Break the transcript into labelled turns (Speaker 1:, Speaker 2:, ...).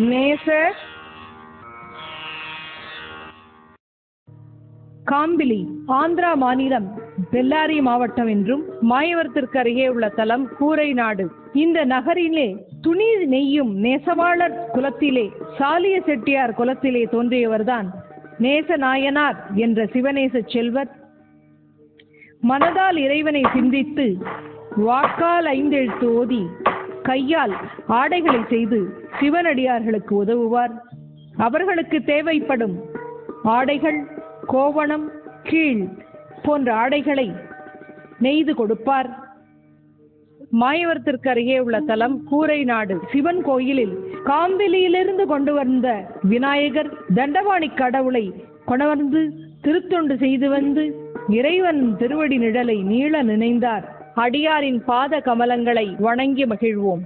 Speaker 1: நேச காம்பிலி ஆந்திரா மாநிலம் பெல்லாரி மாவட்டம் என்றும் மாயவரத்திற்கு அருகே உள்ள தலம் கூரை நாடு இந்த நகரிலே துணி நெய்யும் நேசவாளர் குலத்திலே சாலிய செட்டியார் குலத்திலே தோன்றியவர்தான் நேச நாயனார் என்ற சிவநேச செல்வர். மனதால் இறைவனை சிந்தித்து வாக்கால் ஐந்தெழுத்து ஓதி கையால் ஆடைகளை செய்து சிவனடியார்களுக்கு உதவுவார். அவர்களுக்கு தேவைப்படும் ஆடைகள் கோவணம் கீழ் போன்ற ஆடைகளை நெய்து கொடுப்பார். மாயவரத்திற்கு அருகே உள்ள தலம் கூரை நாடு. சிவன் கோயிலில் காம்பிலியிலிருந்து கொண்டு வந்த விநாயகர் தண்டவாணி கடவுளை கொணவர்ந்து திருத்தொண்டு செய்து வந்து இறைவன் திருவடி நிழலை நீள நினைந்தார். அடியாரின் பாத கமலங்களை வணங்கி மகிழ்வோம்.